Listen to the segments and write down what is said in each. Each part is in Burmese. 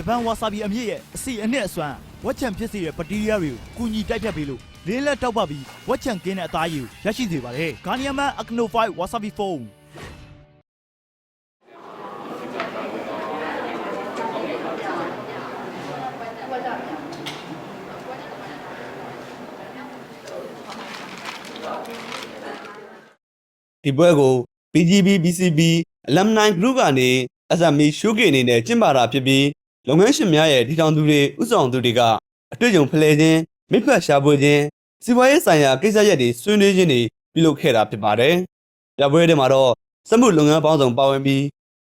ဂျပန်ဝါဆာဘီအမြင့်ရဲ့အစီအနှစ်အစွမ်းဝက်ချန်ဖြစ်စေတဲ့ဘက်တီးရီးယားတွေကိုကူညီတိုက်ဖြတ်ပေးလို့လင်းလက်တောက်ပပြီးဝက်ချန်ကင်းတဲ့အသားရည်ကိုရရှိစေပါတယ်ဂါနီယမန်အကနို5ဝါဆာဘီဖုန်းဒီပွဲကို BGB BCB Alumni Group ကနေ SME Showcase အနေနဲ့ကျင်းပတာဖြစ်ပြီး လုပ်ငန်းရှင်များရဲ့တည်ထောင်သူတွေဥဆောင်သူတွေကအတွေ့အကြုံဖလှယ်ခြင်းမိဖက်ရှာဖွေခြင်းစီးပွားရေးဆိုင်ရာကိစ္စရပ်တွေဆွေးနွေးခြင်းတွေပြုလုပ်ခဲ့တာဖြစ်ပါတယ်။ပြပွဲတွေမှာတော့စက်မှုလုပ်ငန်းပေါင်းစုံပါဝင်ပြီး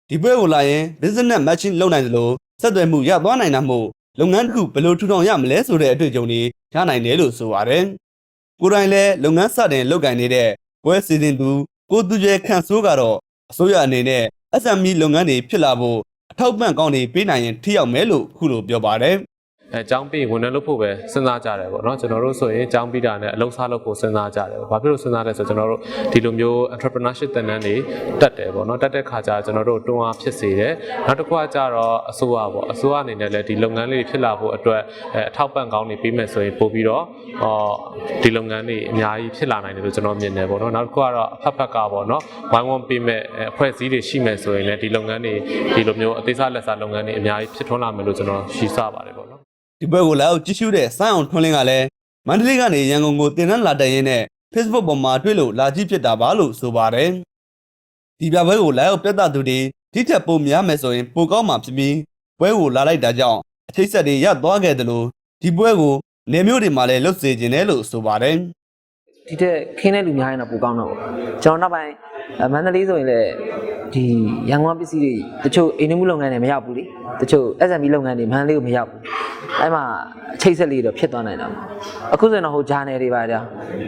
ဒီပွဲကိုလာရင် business matching လုပ်နိုင်သလိုဆက်သွယ်မှုရသွားနိုင်တာမို့လုပ်ငန်းတစ်ခုဘယ်လိုထူထောင်ရမလဲဆိုတဲ့အတွေ့အကြုံတွေရနိုင်တယ်လို့ဆိုပါတယ်။ကိုယ်တိုင်လည်းလုပ်ငန်းစတင်လုပ်ကိုင်နေတဲ့ပွဲစီစဉ်သူကိုသူကျဲခန့်ဆိုးကတော့အစိုးရအနေနဲ့ SME လုပ်ငန်းတွေဖြစ်လာဖို့ အထောက်ပံ့ကောင်းတွေပေးနိုင်ရင်ထိရောက်မယ်လို့ခုလိုပြောပါတယ်။ အဲအကြောင်းပြီးဝန်ထမ်းလုပ်ဖို့ပဲစဉ်းစားကြတယ်ပေါ့နော်ကျွန်တော်တို့ဆိုရင်အကြောင်းပြီးတာနဲ့အလုပ်စားလုပ်ဖို့စဉ်းစားကြတယ်ပေါ့ဘာဖြစ်လို့စဉ်းစားလဲဆိုတော့ကျွန်တော်တို့ဒီလိုမျိုး entrepreneurship သင်တန်းတွေတက်တယ်ပေါ့နော်တက်တဲ့ခါကျကျွန်တော်တို့တွန်းအားဖြစ်စေတယ်နောက်တစ်ခုကကျတော့အစိုးရပေါ့အစိုးရအနေနဲ့လည်းဒီလုပ်ငန်းလေးတွေဖြစ်လာဖို့အတွက်အဲအထောက်ပံ့ကောင်းတွေပေးမယ်ဆိုရင်ပို့ပြီးတော့ဟောဒီလုပ်ငန်းတွေအများကြီးဖြစ်လာနိုင်တယ်လို့ကျွန်တော်မြင်တယ်ပေါ့နော်နောက်တစ်ခုကတော့အဖက်ဖက်ကပေါ့နော်ဝိုင်းဝန်းပေးမဲ့အဲအဖွဲ့အစည်းတွေရှိမယ်ဆိုရင်လည်းဒီလုပ်ငန်းတွေဒီလိုမျိုးအသေးစားလက်စားလုပ်ငန်းတွေအများကြီးဖြစ်ထွန်းလာမယ်လို့ကျွန်တော်ရှင်းဆပါတယ်ပေါ့နော် ဒီဘက်ကိုလာရောက်ကြည့်ရှုတဲ့စိုင်းအောင်ထွန်းလင်းကလည်းမန္တလေးကနေရန်ကုန်ကိုတင်နန်းလာတက်ရင်းနဲ့ Facebook ပေါ်မှာတွေ့လို့လာကြည့်ဖြစ်တာပါလို့ဆိုပါတယ်။ဒီပြပွဲကိုလာရောက်ပြသသူတွေဒီထက်ပိုများမယ်ဆိုရင်ပိုကောင်းမှာဖြစ်ပြီးပွဲကိုလာလိုက်တာကြောင့်အချိတ်ဆက်တွေရသွားခဲ့တယ်လို့ဒီပွဲကိုနေမျိုးတွေမှာလည်းလွတ်စေခြင်းတယ်လို့ဆိုပါတယ်။ဒီတက်ခင်းတဲ့လူများရင်တော့ပိုကောင်းတော့ပေါ့ကျွန်တော်နောက်ပိုင်းအမန္တလေးဆိုရင်လည်း ဒီရန်ကုန်ပစ္စည်းတွေတချို့အိမ်နှမှုလုပ်ငန်းတွေမရောက်ဘူးလေတချို့ SME လုပ်ငန်းတွေမန္တလေးကိုမရောက်ဘူးအဲ့မှာအချိတ်ဆက်လေးတော့ဖြစ်သွားနိုင်တာပေါ့အခုဆိုရင်တော့ဟိုဂျာနယ်တွေပါကြာ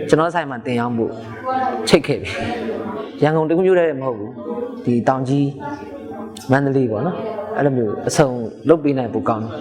ကျွန်တော်ဆိုင်မှာတင်ရောက်ဖို့ချိတ်ခဲ့ပြီရန်ကုန်တခုမျိုးတည်းမဟုတ်ဘူးဒီတောင်ကြီးမန္တလေးပေါ့နော်အဲ့လိုမျိုးအစုံလုတ်ပေးနိုင်ပိုကောင်းတယ်